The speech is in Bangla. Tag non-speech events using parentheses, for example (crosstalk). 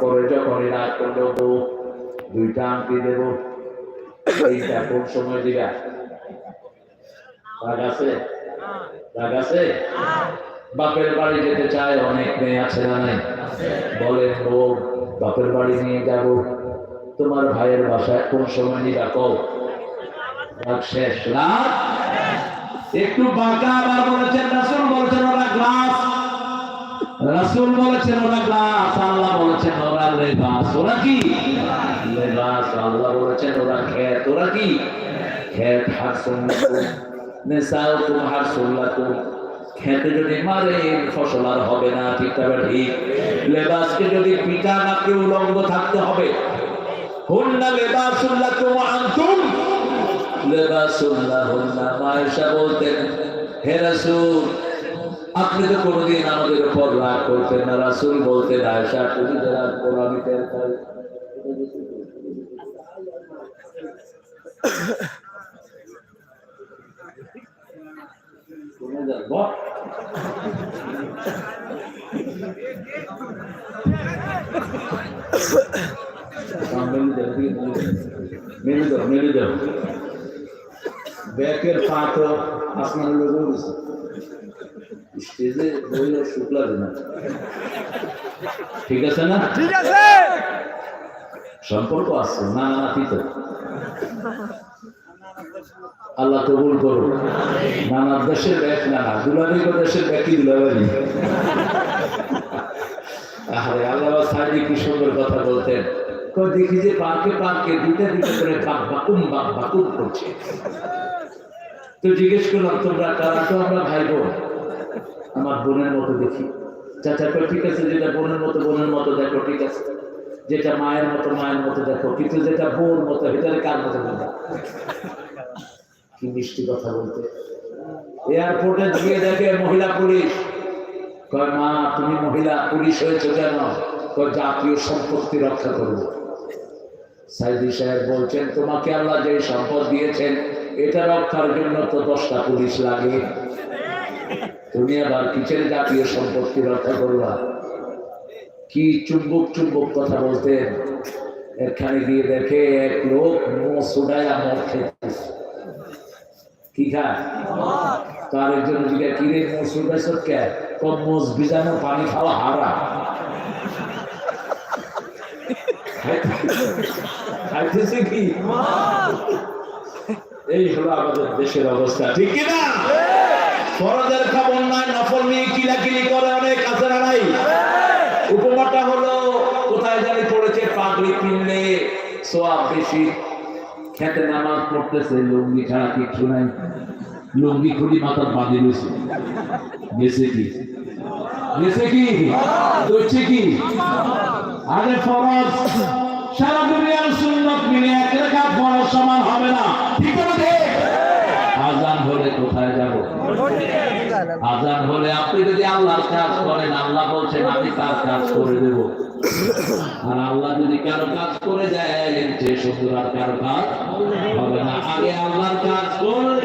করে দুইটা আংটি দেব। এইটা কোন সময় দিবা? রাগ আছে? রাগ আছে? বাপের বাড়ি যেতে চায়, অনেক মেয়ে আছে না নাই? বলেন বউ বাপের বাড়ি নিয়ে যাব। তোমার ভাইয়ের বাসায় কোন সময় নিবা কও? রাগ শেষ। রাগ? একটু বাঁকা আবার বলেছেন, রাসুল ওরা গ্লাস রাসুল বলেছেন, ওরা গ্লাস। আল্লাহ বলেছেন, ওরা লেবাস। ওরা কি? লেবাস। আল্লাহ বলেছেন, ওরা খেত ওরা কি? খেত হার সুন্নাতুম খেতে যদি মারে, ফসল আর হবে না, ঠিক ঠিক। লেবাসকে যদি পিতা নাকে উলঙ্গ থাকতে হবে, হুন্না লেবাসুল্লাকুম আনতুম। লেবাসুল্লাহুন্না মায়েশা বলতেন, হে রাসূল আপনি তো কোনোদিন আমাদের উপর রাগ করতেন না রাসূল বলতেন আয়েশা তুমি যে রাগ করো আমি টের পাই মেরে দাও মেরে দাও ব্যাকের পা তো (laughs) লোক স্টেজে বইলে শুক্লা ঠিক আছে না? ঠিক আছে। সম্পর্ক আছে না না নাতি তো আল্লাহ কবুল করুন নানা দেশের ব্যাগ না না দুলারি দেশের ব্যাগই দুলাবারি আরে আল্লাহ সাহেব কি সুন্দর কথা বলতেন। দেখি যে পার্কে পার্কে দুইটা দুইটা করে বাপ বাকুম বাপ বাকুম করছে। তো জিজ্ঞেস করলাম তোমরা কারা? তো আমরা ভাই বোন আমার বোনের মতো দেখি। চাচা ঠিক আছে, যেটা বোনের মতো বোনের মতো দেখো, ঠিক আছে। যেটা মায়ের মতো মায়ের মতো দেখো, কিন্তু যেটা বোর মতো, ভিতরে কার মতো বলবা? কি মিষ্টি কথা বলতে। এয়ারপোর্টে গিয়ে দেখে মহিলা পুলিশ। কয়, মা, তুমি মহিলা পুলিশ হয়েছে কেন? কয়, জাতীয় সম্পত্তি রক্ষা করব। সাইদি সাহেব বলছেন, তোমাকে আল্লাহ যে সম্পদ দিয়েছেন, এটা রক্ষার জন্য তো দশটা পুলিশ লাগে। তুমি আবার জাতীয় সম্পত্তি রক্ষা করবা কি চুম্বক চুম্বক কথা বলতেন এখানে গিয়ে দেখে এক লোক কি তার একজন কি পানি খাওয়া হারা? খাইতেছে কি? এই হলো আমাদের দেশের অবস্থা, ঠিক কি না ফরজের খবর নাই, নফল নিয়ে কিলাকিলি করে অনেক আছে না নাই? উপমাটা হলো, কোথায় জানি পড়েছে, পাগড়ি কিনলে সোয়াব বেশি। খেতে নামাজ পড়তেছে, লুঙ্গি ছাড়া কিছু নাই। লুঙ্গি খুলি রয়েছে। কি? গেছে কি? করছে কি? আরে ফরজ, সারা দুনিয়ার সুন্নত মিলে এক রেখা ফরজ সমান হবে না। কোথায় যাব? আজান হলে আপনি যদি আল্লাহর কাজ করেন, আল্লাহ বলছেন, আমি তার কাজ করে দেব। আর আল্লাহ যদি কারও কাজ করে দেয় যে সুন্দর আর কারও কাজ হবে না। আগে আল্লাহর কাজ করুন।